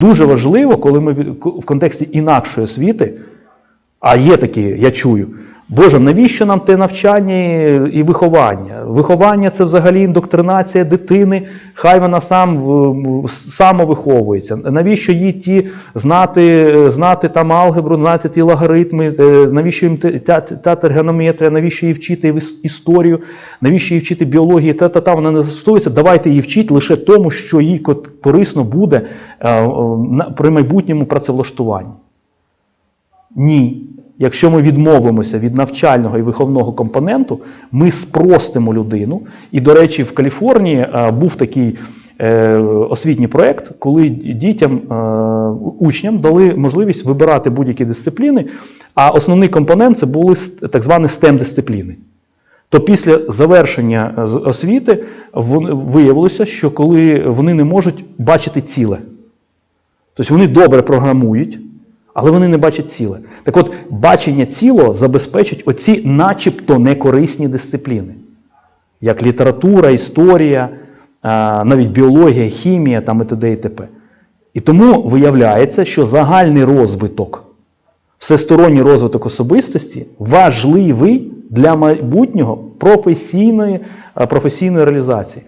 Дуже важливо, коли ми в контексті інакшої освіти, а є такі, я чую. Боже, навіщо нам те навчання і виховання? Виховання це взагалі індоктринація дитини, хай вона сам самовиховується. Навіщо їй ті знати, знати там алгебру, знати ті логаритми, е, навіщо їм та, та тергонометрія, навіщо їй вчити історію, навіщо їй вчити біологію, та та та вона не застосується. Давайте її вчити лише тому, що їй корисно буде е, при майбутньому працевлаштуванні. Ні. Якщо ми відмовимося від навчального і виховного компоненту, ми спростимо людину. І, до речі, в Каліфорнії е, був такий е, освітній проєкт, коли дітям, е, учням дали можливість вибирати будь-які дисципліни, а основний компонент це були так звані STEM-дисципліни. То після завершення освіти виявилося, що коли вони не можуть бачити ціле. Тобто вони добре програмують, але вони не бачать ціле. Так от, бачення цілого забезпечить оці начебто некорисні дисципліни, як література, історія, навіть біологія, хімія там і т.д. і т.п. І тому виявляється, що загальний розвиток, всесторонній розвиток особистості важливий для майбутнього професійної, професійної реалізації.